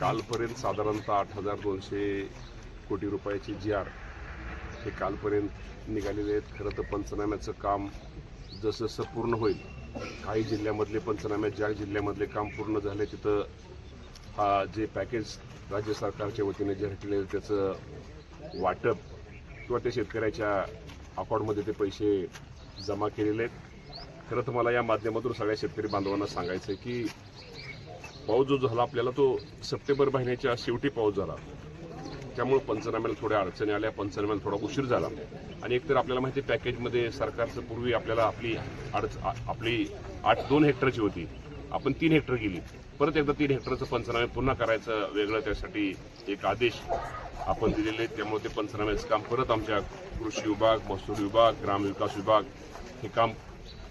कालपर्यंत साधारणतः आठ हजार दोनशे कोटी रुपयाची जी आर हे कालपर्यंत निघालेले आहेत. खरं तर पंचनाम्याचं काम जसं पूर्ण होईल काही जिल्ह्यामधले पंचनामे ज्या जिल्ह्यामधले काम पूर्ण झाले तिथं हा जे पॅकेज राज्य सरकारच्या वतीने जे केलेलं त्याचं वाटप किंवा त्या शेतकऱ्याच्या अकाउंटमध्ये ते पैसे जमा केलेले आहेत. खरं तर मला या माध्यमातून सगळ्या शेतकरी बांधवांना सांगायचं आहे की पाऊस जो झाला आपल्याला तो सप्टेंबर महिन्याच्या शेवटी पाऊस झाला. त्यामुळे पंचनाम्याला थोड्या अडचणी आल्या पंचनाम्याला थोडा उशीर झाला. आणि एकतर आपल्याला माहिती आहे, पॅकेजमध्ये सरकारचं पूर्वी आपल्याला आपली अडच आ- आपली आठ दोन हेक्टरची होती. आपण तीन हेक्टर गेली. परत एकदा तीन हेक्टरचं पंचनामे पुन्हा करायचं वेगळं त्यासाठी एक आदेश आपण दिलेले आहेत. त्यामुळे ते पंचनाम्याचं काम परत आमच्या कृषी विभाग महसूल विभाग ग्रामविकास विभाग हे काम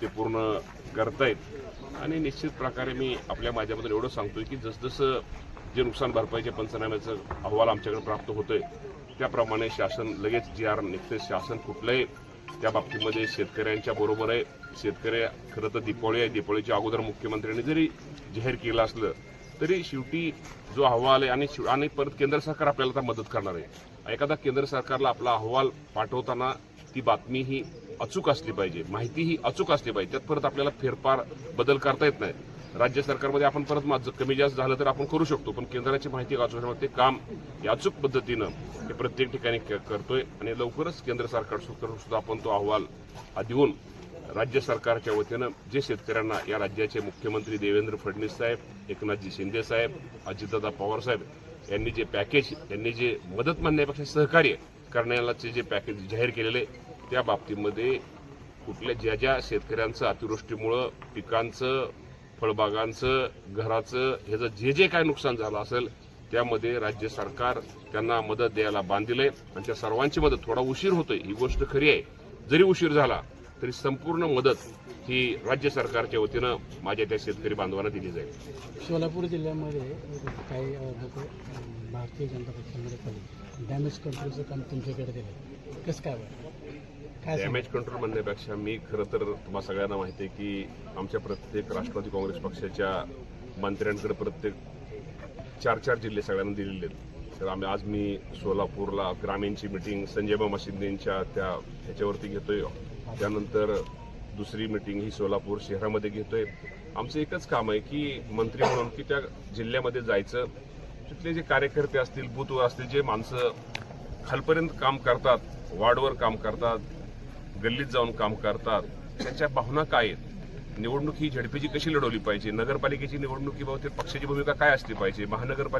ते पूर्ण करतायत. आणि निश्चित प्रकारे मी आपल्या माध्यमातून एवढं सांगतोय की जसजसं जे नुकसान भरपाईचे पंचनाम्याचं अहवाल आमच्याकडे प्राप्त होतोय त्याप्रमाणे शासन लगेच जी आर निघते शासन कुठलंही त्या बाबतीमध्ये शेतकऱ्यांच्या बरोबर आहे. शेतकरी खरं तर दीपावली आहे. दीपावलीच्या अगोदर मुख्यमंत्र्यांनी जरी जाहीर केलं असलं तरी शेवटी जो अहवाल आहे आणि शिव- आणि परत केंद्र सरकार आपल्याला आता मदत करणार आहे. एखादा केंद्र सरकारला आपला अहवाल पाठवताना ती बातमी ही अचूक असली पाहिजे. माहिती ही अचूक असली पाहिजे. त्यात परत आपल्याला फेरफार बदल करता येत नाही. राज्य सरकारमध्ये आपण परत माझं कमी जास्त झालं तर आपण करू शकतो. पण केंद्राची माहिती अचूक ते काम या अचूक पद्धतीनं हे प्रत्येक ठिकाणी क- करतोय. आणि लवकरच केंद्र सरकार सुद्धा आपण तो अहवाल देऊन राज्य सरकारच्या वतीनं जे शेतकऱ्यांना या राज्याचे मुख्यमंत्री देवेंद्र फडणवीस साहेब एकनाथजी शिंदे साहेब अजितदादा पवार साहेब यांनी जे पॅकेज यांनी जे मदत मानण्यापेक्षा सहकार्य करण्याचे जे पॅकेज जाहीर केलेले त्या बाबतीमध्ये कुठल्या ज्या ज्या शेतकऱ्यांचं अतिवृष्टीमुळं पिकांचं फळबागांचं घराचं ह्याचं जे जे काय नुकसान झालं असेल त्यामध्ये राज्य सरकार त्यांना मदत द्यायला बांधिलंय आणि त्या सर्वांची मदत थोडा उशीर होतोय ही गोष्ट खरी आहे. जरी उशीर झाला तरी संपूर्ण मदत ही राज्य सरकारच्या वतीनं माझ्या त्या शेतकरी बांधवांना दिली जाईल. सोलापूर जिल्ह्यामध्ये काही लोक भारतीय जनता पक्षामध्ये डॅमेज कंट्रोलचं काम तुमच्याकडे दिलं कसं काय डॅमेज कंट्रोल म्हणण्यापेक्षा मी खरं तर तुम्हाला सगळ्यांना माहिती आहे की आमच्या प्रत्येक राष्ट्रवादी काँग्रेस पक्षाच्या मंत्र्यांकडे प्रत्येक चार चार जिल्हे सगळ्यांना दिलेले आहेत. तर आम्ही आज मी सोलापूरला ग्रामीणची मिटिंग संजय मामा शिंदेच्या त्या ह्याच्यावरती घेतोय. त्यानंतर दुसरी मिटिंग ही सोलापूर शहरामध्ये घेतोय. आमचं एकच काम आहे की मंत्री म्हणून की त्या जिल्ह्यामध्ये जायचं. तिथले जे कार्यकर्ते असतील बूथवर असतील जे माणसं खालपर्यंत काम करतात वार्डवर काम करतात गल्लीत जाऊन काम करतात त्यांच्या भावना काय आहेत? निवडणूक ही झडपीची कशी लढवली पाहिजे? नगरपालिकेची निवडणुकीबाबतीत पक्षाची भूमिका काय असली पाहिजे? महानगरपालिका